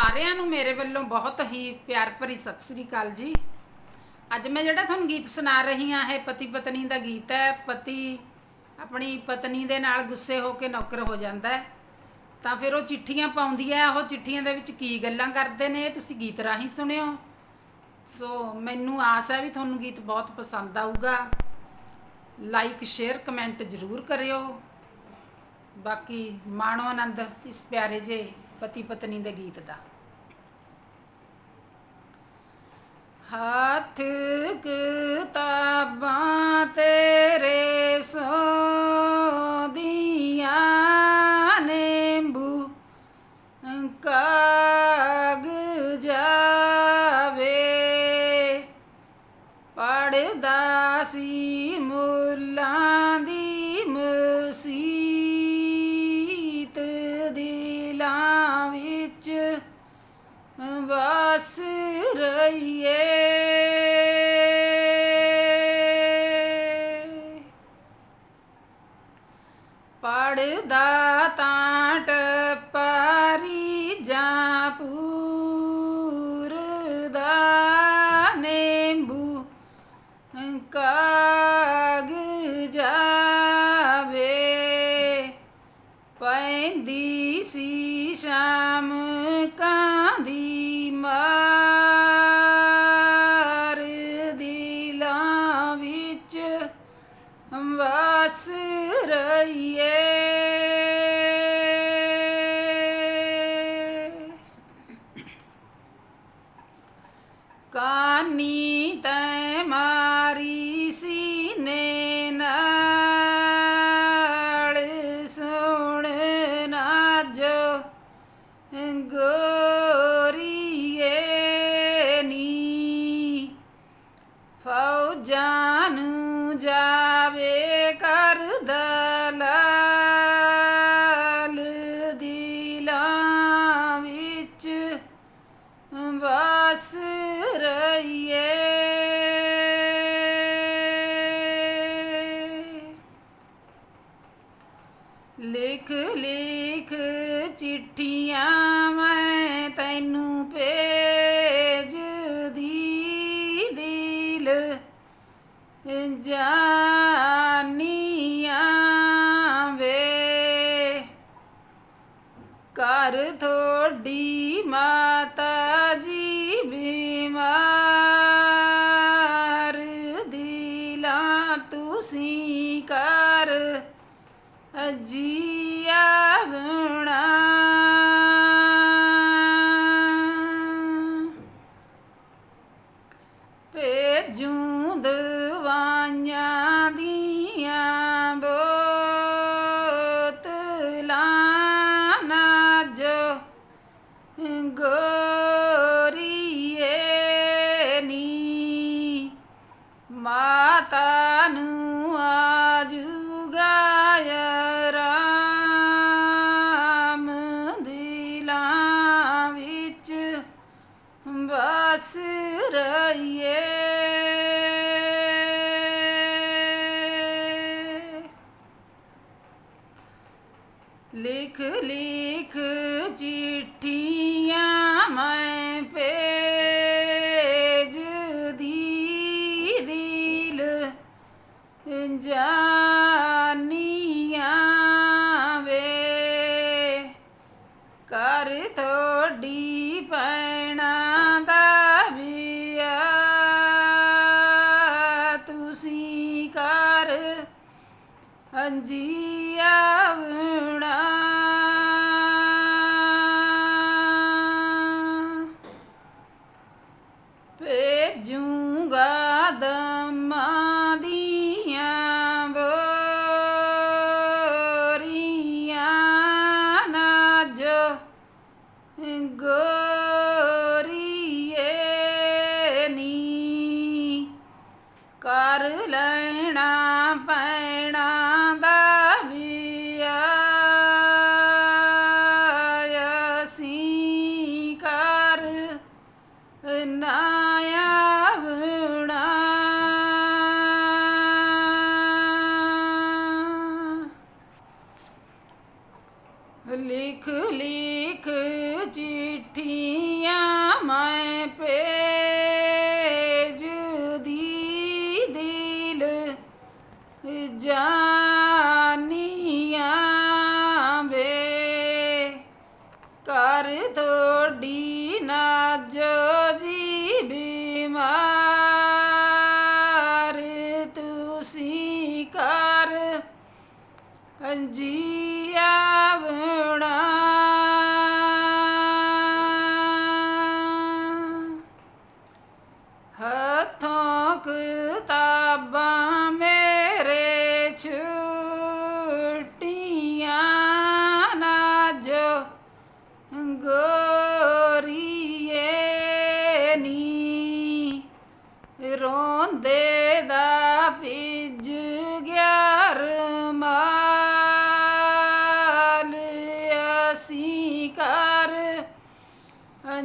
ਸਾਰਿਆਂ ਨੂੰ ਮੇਰੇ ਵੱਲੋਂ ਬਹੁਤ ਹੀ ਪਿਆਰ ਭਰੀ ਸਤਿ ਸ੍ਰੀ ਅਕਾਲ ਜੀ। ਅੱਜ ਮੈਂ ਜਿਹੜਾ ਤੁਹਾਨੂੰ ਗੀਤ ਸੁਣਾ ਰਹੀ ਹਾਂ, ਇਹ ਪਤੀ ਪਤਨੀ ਦਾ ਗੀਤ ਹੈ। ਪਤੀ ਆਪਣੀ ਪਤਨੀ ਦੇ ਨਾਲ ਗੁੱਸੇ ਹੋ ਕੇ ਨੌਕਰ ਹੋ ਜਾਂਦਾ ਹੈ। ਤਾਂ ਫਿਰ ਉਹ ਚਿੱਠੀਆਂ ਪਾਉਂਦੀ ਹੈ, ਉਹ ਚਿੱਠੀਆਂ ਦੇ ਵਿੱਚ ਕੀ ਗੱਲਾਂ ਕਰਦੇ ਨੇ ਇਹ ਤੁਸੀਂ ਗੀਤ ਰਾਹੀਂ ਸੁਣਿਓ। ਸੋ ਮੈਨੂੰ ਆਸ ਹੈ ਵੀ ਤੁਹਾਨੂੰ ਗੀਤ ਬਹੁਤ ਪਸੰਦ ਆਊਗਾ। ਲਾਈਕ ਸ਼ੇਅਰ ਕਮੈਂਟ ਜ਼ਰੂਰ ਕਰਿਓ। ਬਾਕੀ ਮਾਣੋ ਆਨੰਦ ਇਸ ਪਿਆਰੇ ਜੇ ਪਤੀ ਪਤਨੀ ਦੇ ਗੀਤ ਦਾ। ਹੱਥ ਕਿਤਾਬਾਂ ਤੇਰੇ ਸੋਦੀਆਂ ਨਿੰਬੂ, ਕਾਗ ਜਾਵੇ। ਪੜਦਾ ਸੀ ਮੁੱਲਾਂ ਦੀ ਮਸੀਤ ਦਿਲਾਂ ਵਿੱਚ ਵਸ ਰਹੀਏ। ਪੜਦਾ ਤਾਂ ਟਪਾਰੀ ਜਾਂ ਪੂਰਦਾ ਨਿੰਬੂ ਕਾਗ ਕਾਨੀ ਤੈ ਮਾਰੀ ਸੀਨੇ ਨਾਲ, ਸੁਣ ਨਾ ਜੋ ਗੋਰੀਏ ਨੀ। ਫੌਜਾਂ ਨੂੰ ਜਾਵੇ ਕਰ ਦਲਾਲ ਦਿਲਾਂ ਵਿੱਚ ਵਸ ਜਾਨੀਆਂ ਵੇ ਘਰ ਥੋੜੀ ਮਾਤਾ ਜੀ ਬੀਮਾ ਬੋਤਲਾਂ ਨਾ ਜੋ ਲਿਖ ਲਿਖ ਚਿੱਠੀਆਂ ਮੈਂ ਭੇਜਦੀ ਦਿਲ ਜਾਨੀਆਂ ਵੇ। ਕਰ ਥੋੜੀ ਪੈਣਾ ਦਾ ਵਿਆਹ। ਤੁਸੀਂ ਕਰ ਹੰਜੀਆ ਵਣਾ ਭੇਜੂਗਾ ਦਮਾਂ ਦੀਆਂ ਬੋਰੀਆਂ ਨਾ ਜੋ ਗੋਰੀਏ ਨੀ। ਕਰ ਲੈ de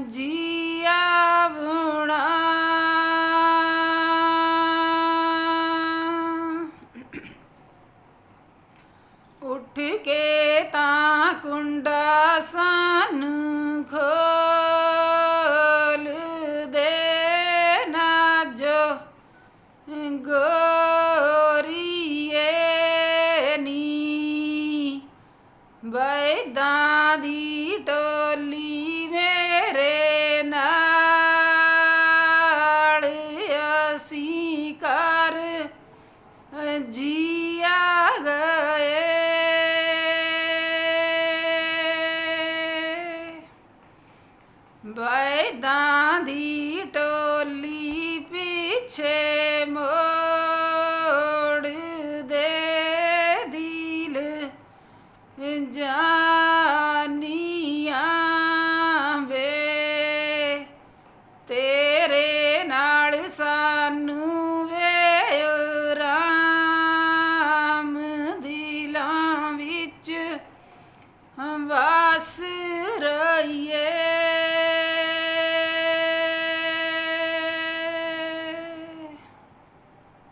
ਜੀਆ ਬੁੜਾ ਉੱਠ ਕੇ ਤਾਂ ਕੁੰਡਾ ਸਾਨੂੰ ਖੋਲ ਦੇ ਨਾ ਜੋ ਗੋਰੀਏ ਨੀ। ਬੈਦਾਂ ਦੀ ਟੋ noches.